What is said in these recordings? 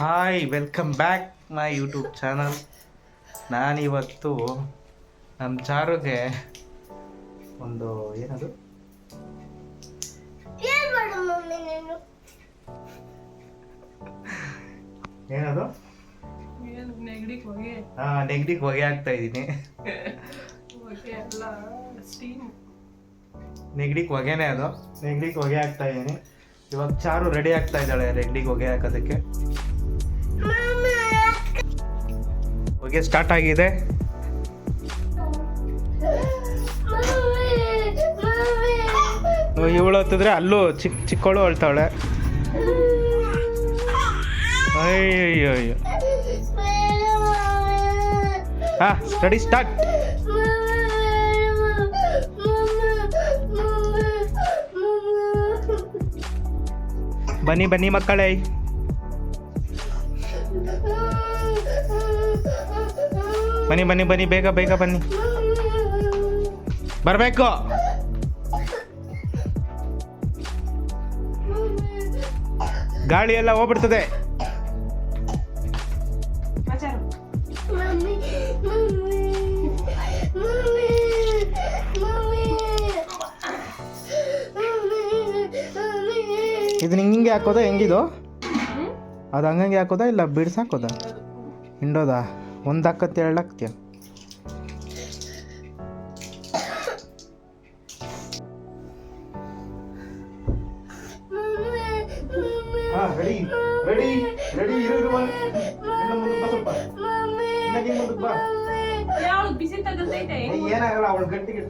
Hi welcome back my YouTube channel ನಾನಿವತ್ತು ನಮ್ಮ ಚಾರುಗೆ ಒಂದು ಏನದು? ಏನದು? ಹಾ ನೆಗಡಿ ಹಾಂ ನೆಗಡಿಗೆ ಹೊಗೆ ಹಾಕ್ತಾ ಇದ್ದೀನಿ ನೆಗಡಿಗೆ ಹೊಗೆನೇ ಅದು. ನೆಗಡಿಗೆ ಹೊಗೆ ಹಾಕ್ತಾ ಇದ್ದೀನಿ ಇವಾಗ ಚಾರು ರೆಡಿ ಆಗ್ತಾ ಇದ್ದಾಳೆ ರೆಡ್ಡಿಗೆ ಹೊಗೆ ಹಾಕೋದಕ್ಕೆ ಹೊಗೆ ಸ್ಟಾರ್ಟ್ ಆಗಿದೆ. ಇವಳು ಹತ್ತಿದ್ರೆ ಅಲ್ಲೂ ಚಿಕ್ಕ ಚಿಕ್ಕವಳು ಅಳ್ತಾವಳೆ. ಅಯ್ಯೋ ಹಾ ಸ್ಟಡಿ ಸ್ಟಾರ್ಟ್ ಬನ್ನಿ ಬನ್ನಿ ಮಕ್ಕಳೇ. ಬನ್ನಿ ಬನ್ನಿ ಬನ್ನಿ ಬೇಗ ಬೇಗ ಬನ್ನಿ. ಬರಬೇಕು. ಗಾಳಿ ಎಲ್ಲ ಹೋಗ್ಬಿಡ್ತದೆ. ಇದನ್ನ ಹಿಂಗೆ ಹಾಕೋದಾ? ಹೆಂಗಿದು? ಅದು ಹಂಗಂಗೆ ಹಾಕೋದಾ? ಇಲ್ಲ ಬಿಡ್ಸಾಕೋದಾ ಹಿಂಡೋದಾ? ಒಂದು ಹಾಕತ್ತೆ ಎರಡು ಹಾಕ್ತೀಯ? ಏನಾಗಲ್ಲ ಅವಳು ಗಟ್ಟಿಗೆ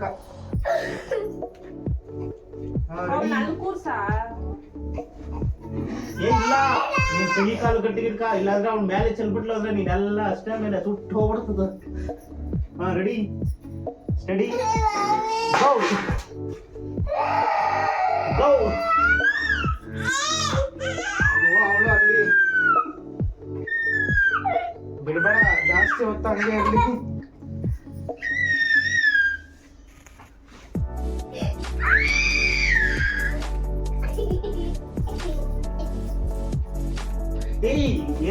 ರೆಡಿ ನನ್ ಕೈ ಕಾಲು ಗಟ್ಟಿಗೆ ಇಟ್ಕ ಇಲ್ಲಾಂದ್ರೆ ಅವ್ನ ಮೇಲೆ ಚೆಲ್ಬಿಟ್ಲು ಅಂದ್ರೆ ನೀನೆಲ್ಲ ಅಷ್ಟೇ ಮೇಲೆ ಸುಟ್ಟು ಹೋಗ್ಬಿಡ್ತದ. ಹಾ ರೆಡಿ ಸ್ಟಡಿ ಗೋ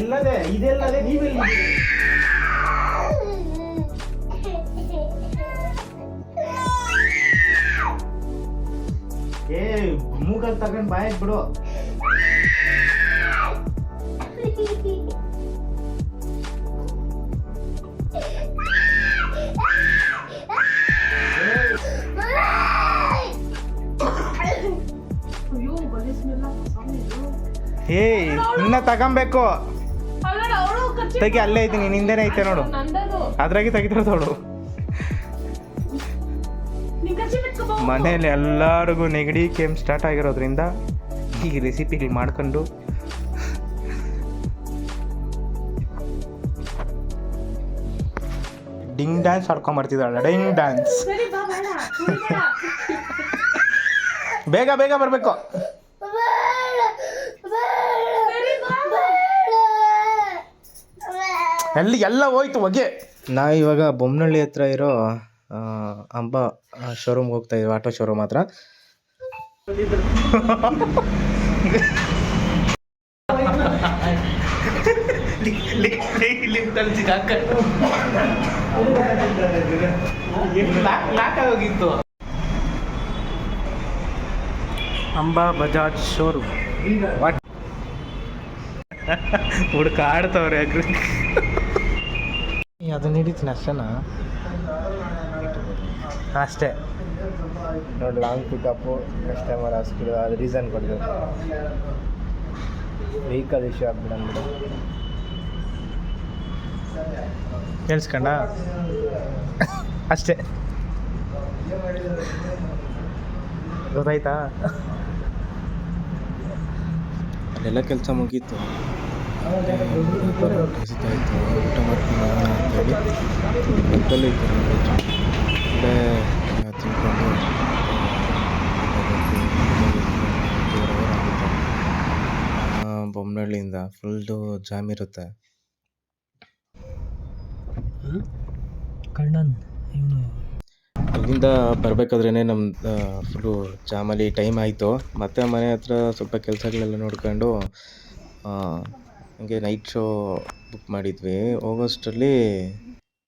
ಎಲ್ಲದೆ ಇದೆಲ್ಲದೆ ನೀವೆಲ್ಲಿ ಏ ಮೂಗಲ್ ತಗೊಂಡ್ ಬಾಯಕ್ ಬಿಡು. ಏಯ್ ಇನ್ನ ತಗೊಂಬೇಕು. ತೆಗಿ ಅಲ್ಲೇ ಐತಿ ಹಿಂದೆನೇ ಐತೆ ನೋಡು. ಅದ್ರಾಗೆ ತೋಡು ಮನೆಯಲ್ಲಿ ಕಚ್ಚಿ ಬಿಟ್ಕೋ ಮನೇಲಿ ಎಲ್ಲರಿಗೂ ನೆಗಡಿ ಕೆಮ್ಮು ಸ್ಟಾರ್ಟ್ ಆಗಿರೋದ್ರಿಂದ ಈ ರೆಸಿಪಿಗಳು ಮಾಡ್ಕೊಂಡು ಡಿಂಗ್ ಡ್ಯಾನ್ಸ್ ಆಡ್ಕೊಂಬರ್ತಿದ್ದಾಳೆ ಡಿಂಗ್ ಡ್ಯಾನ್ಸ್. ಬೇಗ ಬೇಗ ಬರಬೇಕು. ಎಲ್ಲಿ ಎಲ್ಲ ಹೋಯ್ತು ಹೊಗೆ. ನಾ ಇವಾಗ ಬೊಮ್ಮನಹಳ್ಳಿ ಹತ್ರ ಇರೋ ಅಂಬ ಶೋರೂಮ್ಗೆ ಹೋಗ್ತಾ ಇದ್ದೀವಿ ಆಟೋ ಶೋರೂಮ್ ಹತ್ರ. ಹೋಗಿತ್ತು ಅಂಬಾ ಬಜಾಜ್ ಶೋರೂಮ್ ವಾಟ್ ಹುಡುಕ ಆಡ್ತವ್ರೆ ಅದನ್ನ ಹಿಡಿತೀನಿ ಅಷ್ಟೇನಾ? ಅಷ್ಟೇ. ನೋಡಿ ಲಾಂಗ್ ಪಿಕಪ್ಪು ಕಸ್ಟಮರ್ ಹಾಸ್ಪಿಟಲ್ ಅದು ರೀಸನ್ ಕೊಡಬೇಕು. ವೆಹಿಕಲ್ ಇಶ್ಯೂ ಆಗ್ಬಿಡ ಕೇಳಿಸ್ಕೊಂಡ? ಅಷ್ಟೇ. ಗೊತ್ತಾಯ್ತಾ? ಅಲ್ಲೆಲ್ಲ ಕೆಲಸ ಮುಗೀತು. ಊಟ ಮಾಡ್ಕೊಂಡು ಇತ್ತು ಅಲ್ಲೇ ತಿನ್ಕೊಂಡು ಬೊಮ್ಮನಹಳ್ಳಿಯಿಂದ ಫುಲ್ಲು ಜಾಮ್ ಇರುತ್ತೆ. ಕಣ್ಣನ್ ಇವನು. ಅಲ್ಲಿಂದ ಬರಬೇಕಾದ್ರೇ ನಮ್ಮ ಫುಲ್ಲು ಜಾಮಲ್ಲಿ ಟೈಮ್ ಆಯಿತು. ಮತ್ತೆ ಮನೆ ಹತ್ರ ಸ್ವಲ್ಪ ಕೆಲಸಗಳೆಲ್ಲ ನೋಡ್ಕೊಂಡು ಹಂಗೆ ನೈಟ್ ಶೋ ಬುಕ್ ಮಾಡಿದ್ವಿ. ಹೋಗೋಷ್ಟರಲ್ಲಿ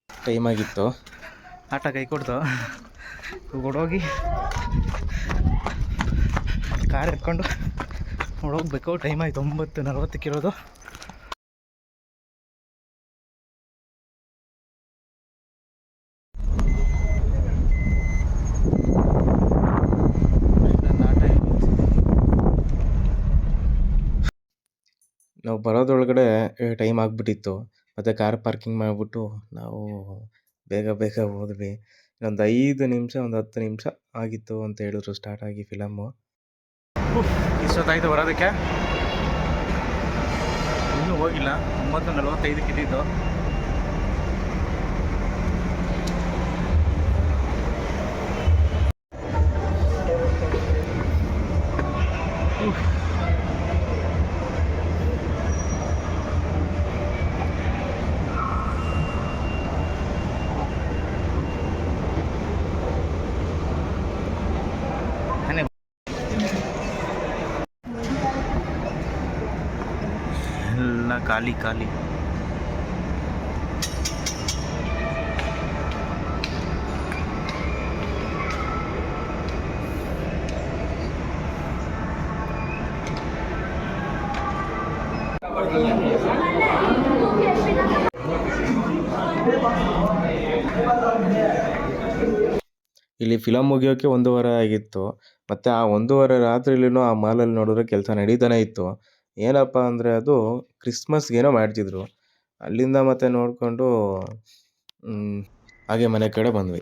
ಟೈಮ್ ಆಗಿತ್ತು. ಆಟ ಕೈ ಕೊಡ್ತು. ಓಡೋಗಿ. ಕಾರ್ ಎತ್ಕೊಂಡು ಓಡೋಗ್ಬೇಕು. ಟೈಮ್ ಆಯ್ತು ಒಂಬತ್ತು ನಲ್ವತ್ತಕ್ಕೆ ಇರೋದು ನನ್ನ ಆಟ ಹೆಂಗಿತ್ತು? ನಾವು ಬರೋದ್ರೊಳಗಡೆ ಟೈಮ್ ಆಗಿಬಿಟ್ಟಿತ್ತು. ಮತ್ತು ಕಾರ್ ಪಾರ್ಕಿಂಗ್ ಮಾಡಿಬಿಟ್ಟು ನಾವು ಬೇಗ ಬೇಗ ಹೋದ್ವಿ. ಒಂದು ಐದು ನಿಮಿಷ, ಒಂದು ಹತ್ತು ನಿಮಿಷ ಆಗಿತ್ತು ಅಂತ ಹೇಳಿದ್ರು ಸ್ಟಾರ್ಟ್ ಆಗಿ ಫಿಲಮ್ಮು ಇಷ್ಟೊತ್ತಾಯಿತು ಬರೋದಕ್ಕೆ? ಇನ್ನೂ ಹೋಗಿಲ್ಲ. ಒಂಬತ್ತು ನಲ್ವತ್ತೈದಕ್ಕೆ ಇದ್ದಿದ್ದು ಎಲ್ಲ ಖಾಲಿ ಖಾಲಿ. ಇಲ್ಲಿ ಫಿಲಮ್ ಮುಗಿಯೋಕೆ ಒಂದು ವಾರ ಆಗಿತ್ತು. ಮತ್ತೆ ಆ ಒಂದೂವರೆ ರಾತ್ರಿಲಿನೂ ಆ ಮಾಲಲ್ಲಿ ನೋಡಿದ್ರೆ ಕೆಲಸ ನಡೀತಾನೆ ಇತ್ತು. ಏನಪ್ಪ ಅಂದರೆ ಅದು ಕ್ರಿಸ್ಮಸ್ಗೇನೋ ಮಾಡ್ತಿದ್ರು. ಅಲ್ಲಿಂದ ಮತ್ತೆ ನೋಡಿಕೊಂಡು ಹಾಗೆ ಮನೆ ಕಡೆ ಬಂದ್ವಿ.